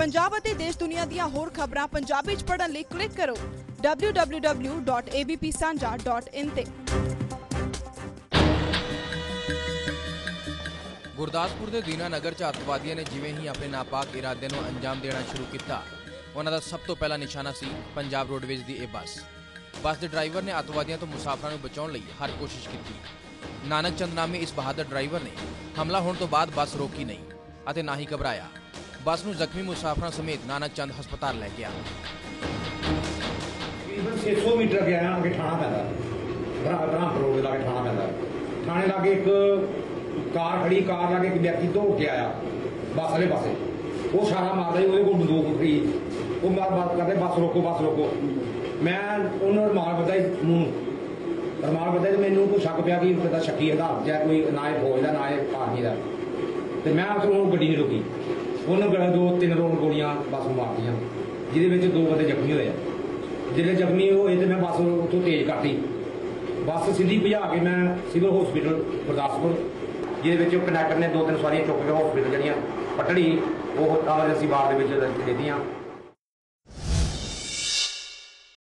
ਪੰਜਾਬ ਅਤੇ ਦੇਸ਼ ਦੁਨੀਆ ਦੀਆਂ ਹੋਰ ਖਬਰਾਂ ਪੰਜਾਬੀ ਚ ਪੜ੍ਹਨ ਲਈ ਕਲਿੱਕ ਕਰੋ www.abpsanja.in ਤੇ। ਗੁਰਦਾਸਪੁਰ ਦੇ ਦੀਨਾ ਨਗਰ ਚ ਅੱਤਵਾਦੀਆਂ ਨੇ ਜਿਵੇਂ ਹੀ ਆਪਣੇ ਨਾਪਾਕ ਇਰਾਦੇ ਨੂੰ ਅੰਜਾਮ ਦੇਣਾ ਸ਼ੁਰੂ ਕੀਤਾ, ਉਹਨਾਂ ਦਾ ਸਭ ਤੋਂ ਪਹਿਲਾ ਨਿਸ਼ਾਨਾ ਸੀ ਪੰਜਾਬ ਰੋਡਵੇਜ਼ ਦੀ ਇਹ ਬੱਸ। ਬੱਸ ਦੇ ਡਰਾਈਵਰ ਨੇ ਅੱਤਵਾਦੀਆਂ ਤੋਂ ਮੁਸਾਫਰਾਂ ਨੂੰ ਬਚਾਉਣ ਲਈ ਹਰ ਕੋਸ਼ਿਸ਼ ਕੀਤੀ। ਨਾਨਕ ਚੰਦ ਨਾਮੇ ਇਸ ਬਹਾਦਰ ਡਰਾਈਵਰ ਨੇ ਹਮਲਾ ਹੋਣ ਤੋਂ ਬਾਅਦ ਬੱਸ ਰੋਕੀ ਨਹੀਂ ਅਤੇ ਨਾ ਹੀ ਘਬਰਾਇਆ। ਬੱਸ ਨੂੰ ਜ਼ਖਮੀ ਮੁਸਾਫਰਾਂ ਸਮੇਤ ਨਾਨਕ ਚੰਦ ਹਸਪਤਾਲ ਲੈ ਗਿਆ ਤਕਰੀਬਨ 600 ਮੀਟਰ ਅੱਗੇ ਆਇਆ ਅੱਗੇ ਥਾਣਾ ਪੈਂਦਾ। ਬਰਾ ਬਰਾ ਰੋਡ ਦੇ ਲਾਗੇ ਥਾਣਾ ਪੈਂਦਾ। ਥਾਣੇ ਲਾਗੇ ਇੱਕ ਕਾਰ ਖੜੀ, ਕਾਰ ਲਾਗੇ ਇੱਕ ਵਿਅਕਤੀ ਦੌੜ ਕੇ ਆਇਆ ਬੱਸ ਵਾਲੇ ਪਾਸੇ। ਉਹ ਸਾਰਾ ਮਾਰਦਾ ਸੀ, ਉਹਦੇ ਕੋਲ ਬੰਦੂਕ ਸੀ ਉਹ ਮਾਰ ਬਾਤ ਕਰਦੇ, ਬੱਸ ਰੋਕੋ ਬੱਸ ਰੋਕੋ। ਮੈਂ ਉਹਨਾਂ ਨੂੰ ਮਾਰ ਬੱਦਾ ਮੂੰਹ ਨੂੰ। ਰਮਾਲ ਬੱਦਾ ਮੈਨੂੰ ਕੋਈ ਸ਼ੱਕ ਪਿਆ ਕਿ ਪਤਾ ਸ਼ੱਕੀ ਆਧਾਰ ਜਾਂ ਕੋਈ ਨਾ ਇਹ ਫੌਜ ਦਾ, ਨਾ ਇਹ ਆਰਮੀ ਦਾ। ਤੇ ਮੈਂ ਉਸ ਨੂੰ ਗੱਡੀ ਨਹੀਂ ਰੋਕੀ। ਉਹਨੂੰ ਗਲਾ ਦੋ ਤਿੰਨ ਰੋਲ ਗੋਲੀਆਂ ਬੱਸ ਨੂੰ ਮਾਰਤੀਆਂ। ਜਿਹਦੇ ਵਿੱਚ ਦੋ ਬੰਦੇ ਜ਼ਖਮੀ ਹੋਏ ਆ। ਜਿਹੜੇ ਜ਼ਖਮੀ ਹੋਏ ਤੇ ਮੈਂ ਬੱਸ ਉੱਥੋਂ ਤੇਜ਼ ਕਰਤੀ। ਬੱਸ ਸਿੱਧੀ ਭਜਾ ਕੇ ਮੈਂ ਸਿਵਲ ਹਸਪੀਟਲ, ਗੁਰਦਾਸਪੁਰ, ਜਿਹਦੇ ਵਿੱਚ ਕੰਡਕਟਰ ਨੇ ਦੋ ਤਿੰਨ ਸਵਾਰੀਆਂ ਚੁੱਕ ਕੇ ਹਸਪੀਟਲ ਜਿਹੜੀਆਂ ਪਟੜੀ, ਉਹ ਐਮਰਜੈਂਸੀ ਵਾਰਡ ਦੇ ਵਿੱਚ ਦਿੱਤੀਆਂ।